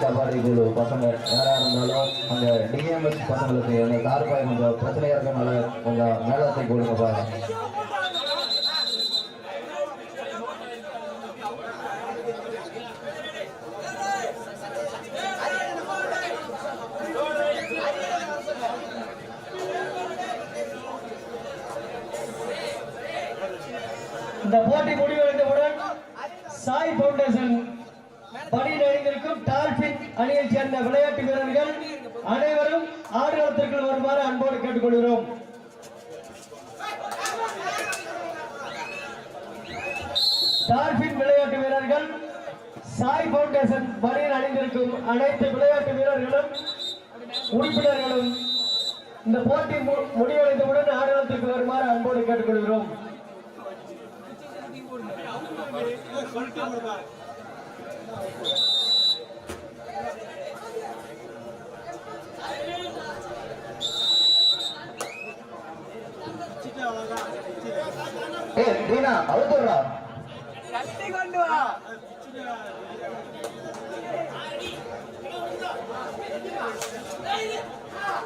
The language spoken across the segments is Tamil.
டால்பின் குழு பசங்க யாராக இருந்தாலும் அந்த டிஎம்எஸ் பசங்களுக்கு எங்கள் கார்பாய் கொஞ்சம் பிரச்சனையாக இருக்கனால கொஞ்சம் மேலத்தை கொடுங்கப்பா இந்த போட்டி முடிவடைந்தவுடன் சாய் பவுண்டேஷன் பணியில் அணிந்திருக்கும் டால்பின் அணியைச் சேர்ந்த விளையாட்டு வீரர்கள் அனைவரும் ஆடுகளத்திற்குள் வருமாறு அன்போடு கேட்டுக்கொள்கிறோம். டால்பின் விளையாட்டு வீரர்கள் சாய் பவுண்டேஷன் பணியில் அணிந்திருக்கும் அனைத்து விளையாட்டு வீரர்களும் உறுப்பினர்களும் இந்த போட்டி முடிவடைந்தவுடன் ஆடுகளத்திற்கு வருமாறு அன்போடு கேட்டுக்கொள்கிறோம். கட்டி கொண்டு வா.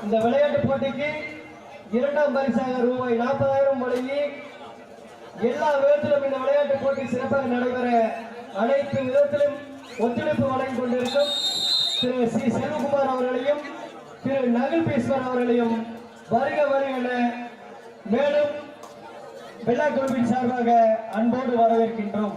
இந்த விளையாட்டு போட்டிக்கு இரண்டாம் பரிசாக ரூபாய் நாற்பதாயிரம் வழங்கி எல்லா விதத்திலும் இந்த விளையாட்டு போட்டி சிறப்பாக நடைபெற அனைத்து விதத்திலும் ஒத்துழைப்பு வழங்கிக் கொண்டிருக்கும் திரு சி. செல்வகுமார் அவர்களையும் திரு நகல்பீஸ்வர் அவர்களையும் வருக வருக என மேலும் வெள்ளாக்குழுவின் சார்பாக அன்போடு வரவேற்கின்றோம்.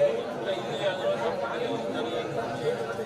الله عليه وسلم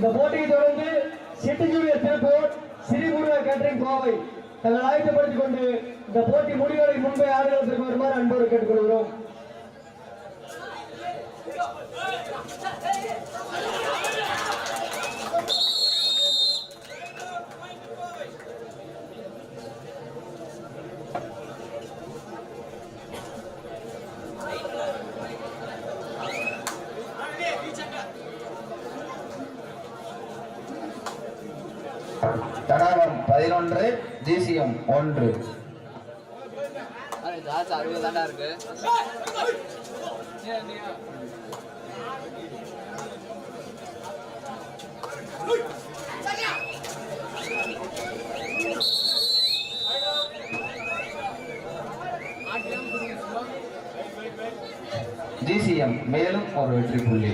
இந்த போட்டியை தொடர்ந்து city junior Tiruppur Sri Muruga catering Kovai தங்கள் ஆயத்தப்படுத்திக் கொண்டு இந்த போட்டி முடிவடை முன்பே ஆடுகளத்திற்கு வருமாறு அன்போடு கேட்டுக்கொள்கிறோம் ஒன்று. ஜிசிஎம் மேலும் ஒரு வெற்றி புள்ளி.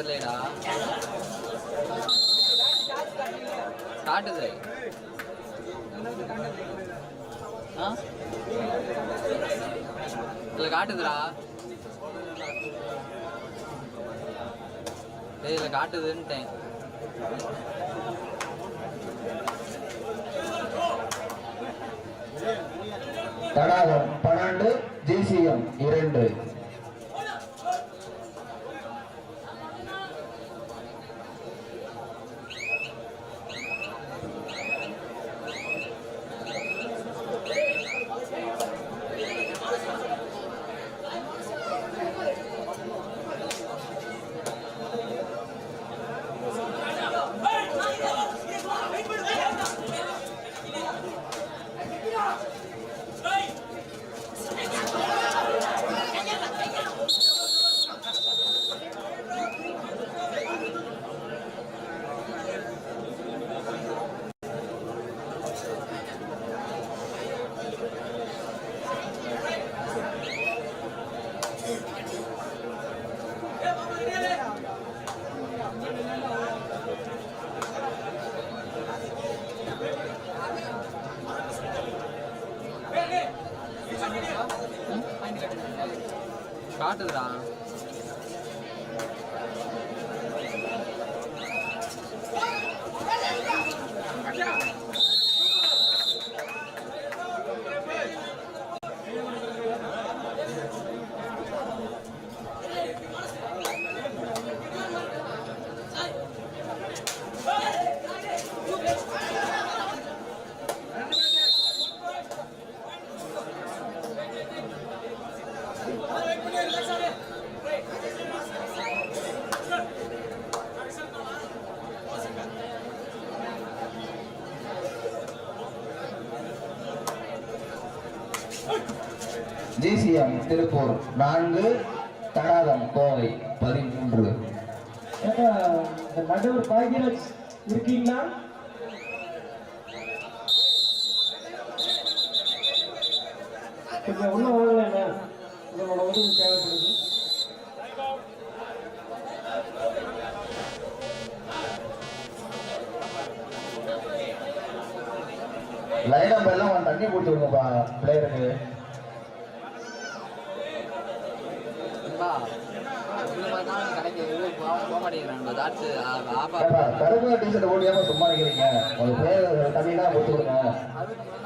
ஏறுதான் தெரியலடா காட்டுது இதில் காட்டுதுடா. டேய் இல்ல காட்டுதுன்ட்டேன். தடாகம் பன்னெண்டு ஜிசிஎம் இரண்டு. காட்டுதுடா ஜிசிஎம் திருப்பூர் நான்கு தடாகம் கோவை பதிமூன்று. ஏன்னா, இந்த நடுவர் பாக்யராஜ் இருக்கீங்களா? ஏப்பா கருப்பு டிஷர்ட் சும்மா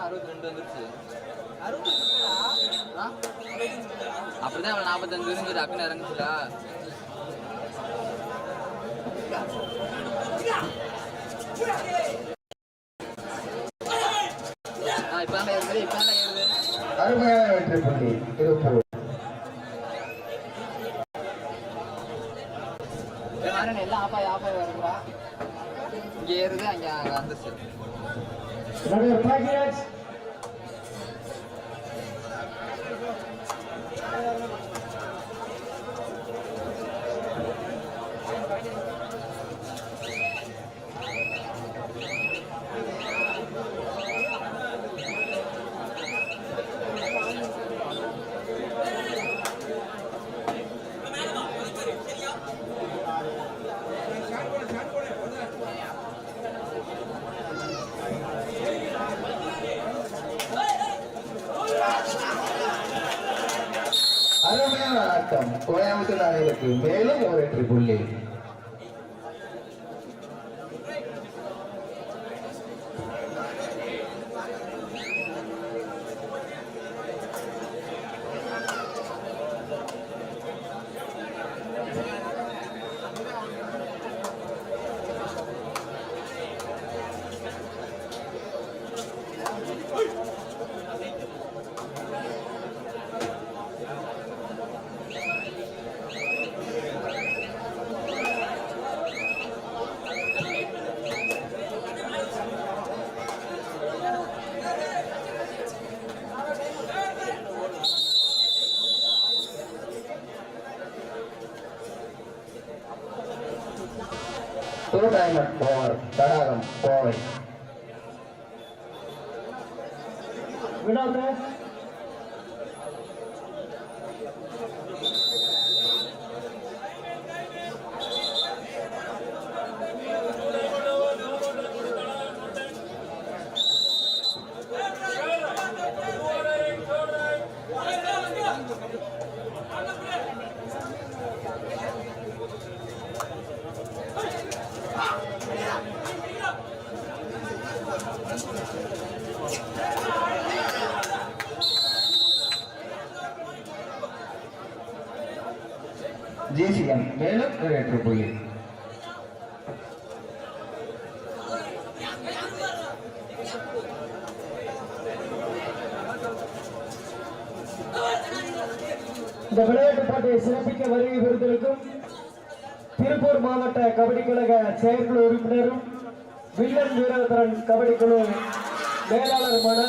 அறுபத்தி ரெண்டு வந்துருச்சு? அப்படிதான் நாற்பத்தஞ்சு இருந்து டக்குன்னு இறங்குச்சுடா. அருமையான வெற்றி புள்ளி திருப்பூர் இங்கே ஏறுது அங்கே அங்கே வந்துருச்சு நடுவர் பாக்யராஜ் அருமையான ஆட்டம் கோயம்புத்தூர் அணிகளுக்கு மேலும் ஒரு வெற்றி புள்ளி two diamond over Thadagam Kovai விடாத ஜிசிஎம் மேலும் வெற்றி புள்ளி இந்த விளையாட்டு போட்டியை சிறப்பிக்க வருகை விருந்திருக்கும் திருப்பூர் மாவட்ட கபடி கழக செயற்குழு உறுப்பினரும் வில்லன் வீரதரன் கபடி குழு மேலாளருமான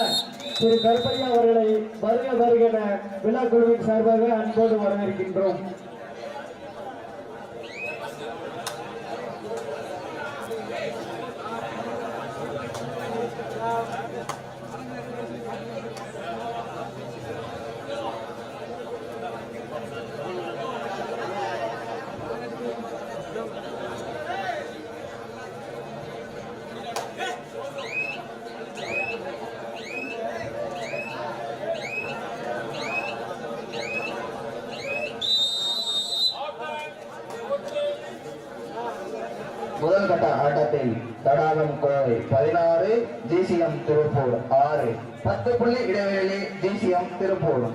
திரு கருப்பையா அவர்களை வருக வருகென விழா குழுவின் சார்பாக அன்போடு வரவேற்கின்றோம். முதல் கட்ட ஆட்டத்தில் தடாகம் கோவை பதினாறு ஜிசிஎம் திருப்பூர் ஆறு. பத்து புள்ளி இடைவெளி ஜிசிஎம் திருப்பூர்.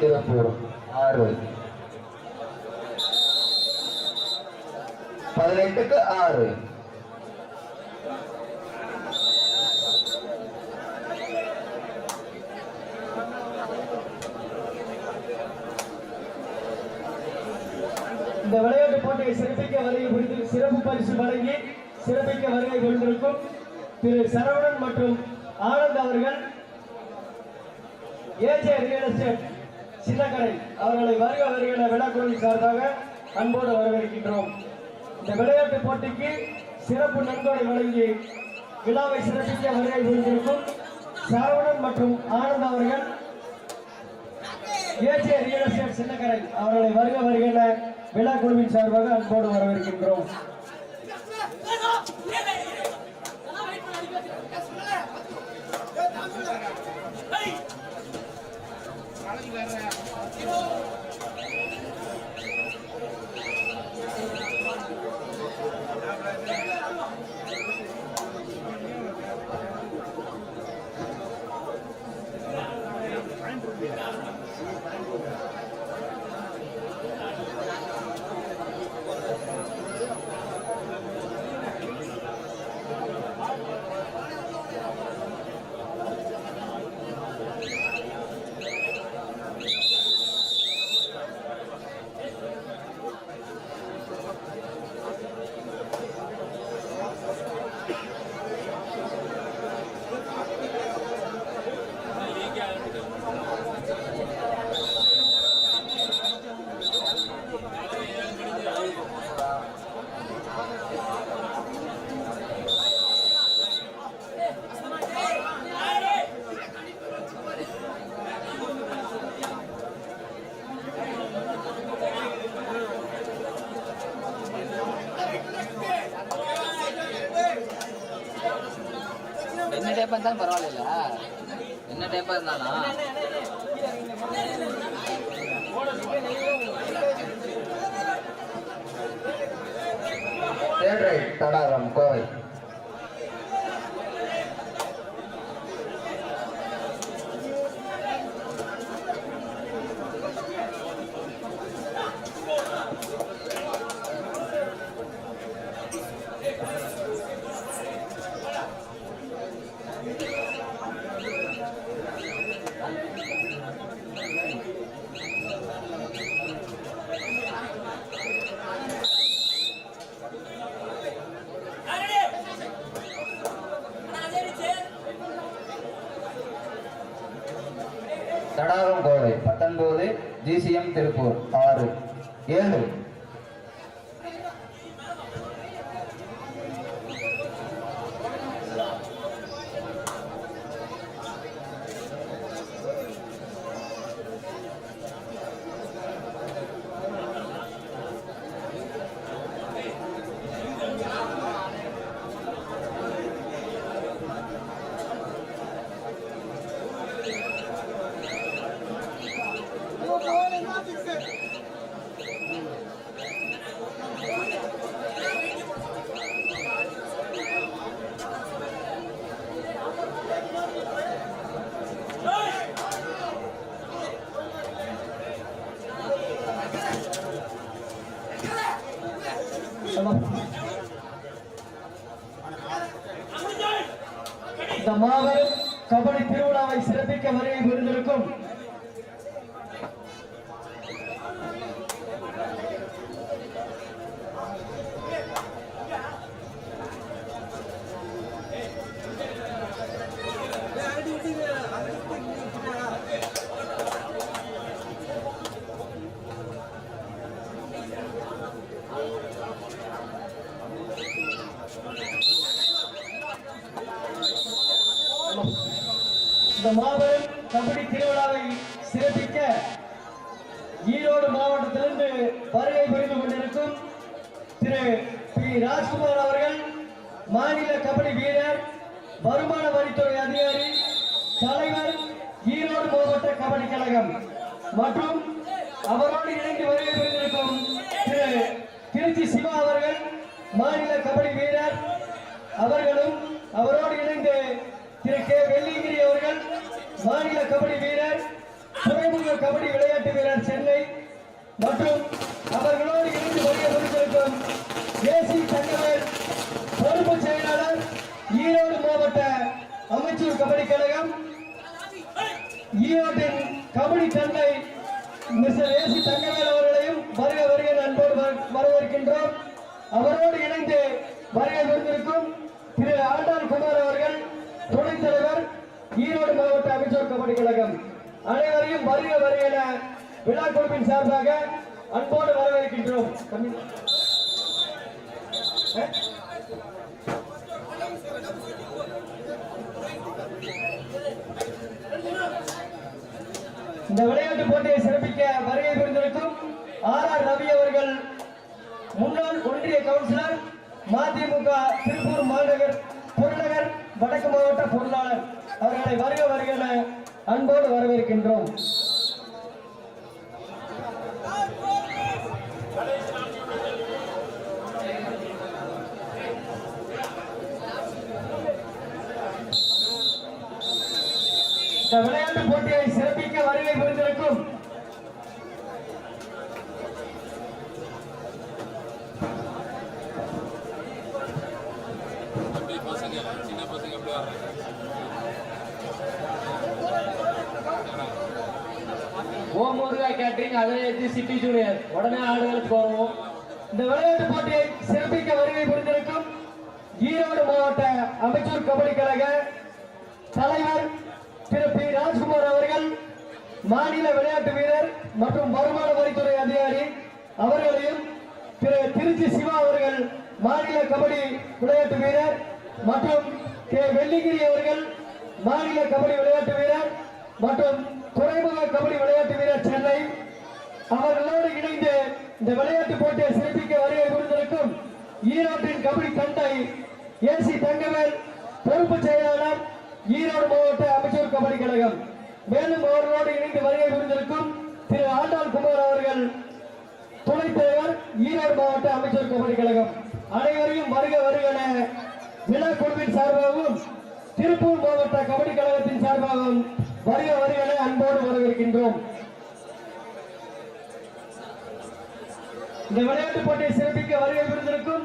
திருப்பூர் ஆறு பதினெட்டுக்கு ஆறு இந்த விளையாட்டு போட்டியை சிறப்பிக்க வருகை புரிந்து சிறப்பு பரிசு வழங்கி சிறப்பிக்க வருகை புரிந்திருக்கும் திரு சரவணன் மற்றும் ஆனந்த் அவர்கள். AJ real estate. சின்னக்கரை அவர்களை வருக வருகிற விழாக்குழுவின் சார்பாக அன்போடு வரவேற்கின்றோம். இந்த விளையாட்டு போட்டிக்கு சிறப்பு நன்கொடை வழங்கி விழாவை சிறப்பிக்க வருகை புரிந்திருக்கும் சரவணன் மற்றும் ஆனந்த் அவர்கள் ஏஜே ரியல் எஸ்டேட் சின்னக்கரை அவர்களை வருக வருகின்ற விழா குழுவின் சார்பாக அன்போடு வரவேற்கின்றோம். You know, கபடி திருவிழாவை சிறப்பிக்க வருகை புரிந்திருக்கும் இந்த மாபெரும் கபடி திருவிழாவை சிறப்பிக்க ஈரோடு மாவட்டத்திலிருந்து வருகை புரிந்து கொண்டிருக்கும் திரு பி ராஜ்குமார் அவர்கள் மாநில கபடி வீரர் வருமான வரித்துறை அதிகாரி தலைவர் ஈரோடு மாவட்ட கபடி கழகம். மற்றும் அவரோடு இணைந்து வருகை திரு திருச்சி சிவா அவர்கள் மாநில கபடி வீரர். அவர்களும் அவரோடு இணைந்து திரு கே அவர்கள் மாநில கபடி வீரர் துறைமுக கபடி விளையாட்டு வீரர் சென்னை. மற்றும் அவர்களோடு இணைந்து வருகை ஏசி தங்கவேல் பொறுப்பு செயலாளர் ஈரோடு மாவட்ட அமைச்சர் கபடி கழகம். ஈரோட்டின் கபடி தந்தை மிஸ்டர் ஏசி தங்கவேல் அவர்களையும் வருக வருக அன்போடு வரவேற்கின்றோம். அவரோடு இணைந்து வருகை வந்திருக்கும் திரு ஆண்டாள் குமார் அவர்கள் துணைத் தலைவர் ஈரோடு மாவட்ட அமைச்சர் கபடி கழகம். அனைவரையும் வருக வருகிற விழா குழுவின் சார்பாக அன்போடு வரவேற்கின்றோம். இந்த விளையாட்டு போட்டியை சிறப்பிக்க வருகை புரிந்திருக்கும் ஆர் ஆர் ரவி அவர்கள் முன்னாள் ஒன்றிய கவுன்சிலர் மதிமுக திருப்பூர் மாநகர் புறநகர் வடக்கு மாவட்ட பொருளாளர். அவர்களை வருக வருக என அன்போடு வரவேற்கின்றோம். இந்த விளையாட்டு போட்டியை சிறப்பிக்க வருகை புரிந்திருக்கும் ஓம் முருகா கேட்டரிங் அதே சிட்டி ஜூனியர். உடனே ஆடுகளுக்கு வருவோம் இந்த விளையாட்டு போட்டியை சிறப்பிக்க வருகை புரிந்திருக்கும் ஈரோடு மாவட்ட அமைச்சர் கபடி கழக தலைவர் திரு பி ராஜ்குமார் அவர்கள் மாநில விளையாட்டு வீரர் மற்றும் வருமான வரித்துறை அதிகாரி அவர்களையும் திருச்சி சிவா அவர்கள் மாநில கபடி விளையாட்டு வீரர் மற்றும் கே வெள்ளிகிரி அவர்கள் மாநில கபடி விளையாட்டு வீரர் மற்றும் துறைமுக கபடி விளையாட்டு வீரர் சென்னை. அவர்களோடு இணைந்து இந்த விளையாட்டு போட்டியை சிறப்பிக்க வருகை புரிந்திருக்கும் ஈரோட்டின் கபடி தந்தை ஏசி தங்கவேல் பொறுப்பு செயலாளர் ஈரோடு மாவட்ட அமைச்சர் கபடி கழகம். மேலும் அவர்களோடு இணைந்து வருகை புரிந்திருக்கும் திரு ஆண்டாள் குமார் அவர்கள் துணைத் தலைவர் ஈரோடு மாவட்ட அமைச்சர் கபடி கழகம். அனைவரையும் வருக வருகன என விழா குழுவின் சார்பாகவும் திருப்பூர் மாவட்ட கபடி கழகத்தின் சார்பாகவும் வருக வருகன என அன்போடு வரவிருக்கின்றோம் இந்த விளையாட்டு போட்டியை சிறப்பிக்க வருகை புரிந்திருக்கும்